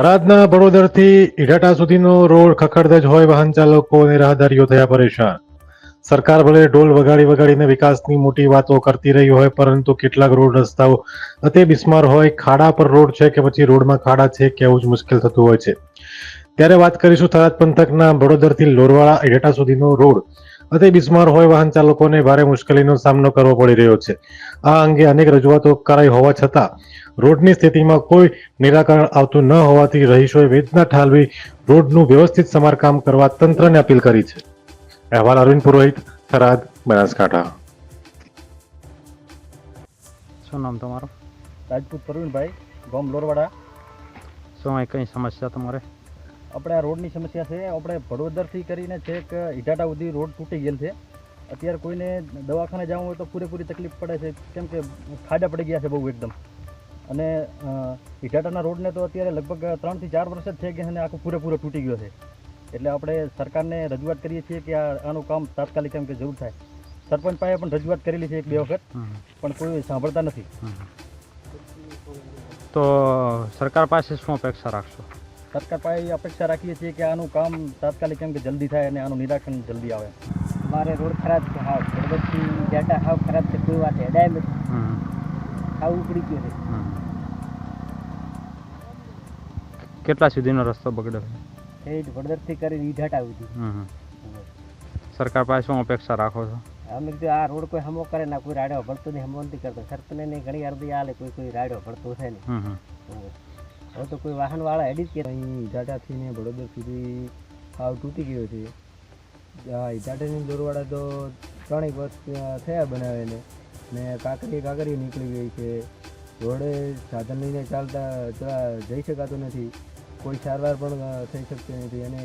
થરાદના બડોદરથી ઇડાટા સુધીનો રોડ ખખડધજ હોય વાહન ચાલકો અને રાહદારીઓ થયા પરેશાન. સરકાર ભલે ઢોલ વગાડી વગાડીને વિકાસની મોટી વાતો કરતી રહી હોય, પરંતુ કેટલાક રોડ રસ્તાઓ અતિ બિસ્માર હોય, ખાડા પર રોડ છે કે પછી રોડમાં ખાડા છે કેવું જ મુશ્કેલ થતું હોય છે. ત્યારે વાત કરીશું થરાદ પંથકના બડોદરથી લોરવાળા ઇડાટા સુધીનો રોડ. અતિ બિસ્માર હોય વાહન ચાલકોને ભારે મુશ્કેલીનો સામનો કરવો પડી રહ્યો છે. આ અંગે અનેક રજૂઆતો કરાઈ હોવા છતાં રોડની સ્થિતિમાં કોઈ નિરાકરણ આવતું ન હોવાથી રહીશોએ વેદના ઠાલવી રોડનું વ્યવસ્થિત સમારકામ કરવા તંત્રને અપીલ કરી છે. અહેવાલ અરવિંદ પુરોહિત થરાદ બનાસકાંઠા. શું નામ તમારું? રાજપૂત પ્રવીણભાઈ ગામ લોરવાડા. શું કઈ સમસ્યા તમારે? આપણે આ રોડની સમસ્યા છે. આપણે ભડોદરથી કરીને છેક ઈટાટા સુધી રોડ તૂટી ગયેલ છે. અત્યારે કોઈને દવાખાને જવું હોય તો પૂરેપૂરી તકલીફ પડે છે. કેમ કે ખાડા પડી ગયા છે બહુ એકદમ. અને અ, રોડને તો અત્યારે લગભગ ત્રણથી ચાર વર્ષ જ થઈ ગયા છે અને આખું પૂરેપૂરો તૂટી ગયો છે. એટલે આપણે સરકારને રજૂઆત કરીએ છીએ કે આ આનું કામ તાત્કાલિક કેમ કે જરૂર થાય. સરપંચ પાસે પણ રજૂઆત કરેલી છે એક બે વખત પણ કોઈ સાંભળતા નથી. તો સરકાર પાસે શું અપેક્ષા રાખશો? સરકાર પાસે અપેક્ષા રાખીએ છીએ કે આનું કામ તાત્કાલિક કેમ કે જલ્દી થાય અને આનું નિરાકરણ જલ્દી આવે. મારે રોડ ખરાબ છે હાવ. બરોબરથી ડેટા હાવ ખરાબ છે કોઈ વાત હેડાય નથી. હાવ ઉપડી ગયો છે. કેટલા સુધીનો રસ્તો બગડ્યો છે? એ વડદરથી કરી રીઢાટા સુધી. સરકાર પાસે શું અપેક્ષા રાખો છો? અમે કીધું આ રોડ કોઈ હમો કરે ના કોઈ રાડો ભરતો નહીં હમો નથી કરતો. સરપંચને ઘણી અરજી આલે કોઈ કોઈ રાડ્યો ભરતો છે નહીં. હવે તો કોઈ વાહનવાળા હેડી જ કે અહીં ઈટાટાથી ને વડોદર સુધી હાવ તૂટી ગયો છે. આ દોરવાળા તો ત્રણેક વર્ષ થયા બનાવે ને કાંકરી કાંકરી નીકળી ગઈ છે. રોડે સાધન લઈને ચાલતા જઈ શકાતું નથી. કોઈ સારવાર પણ થઈ શકતી નથી. અને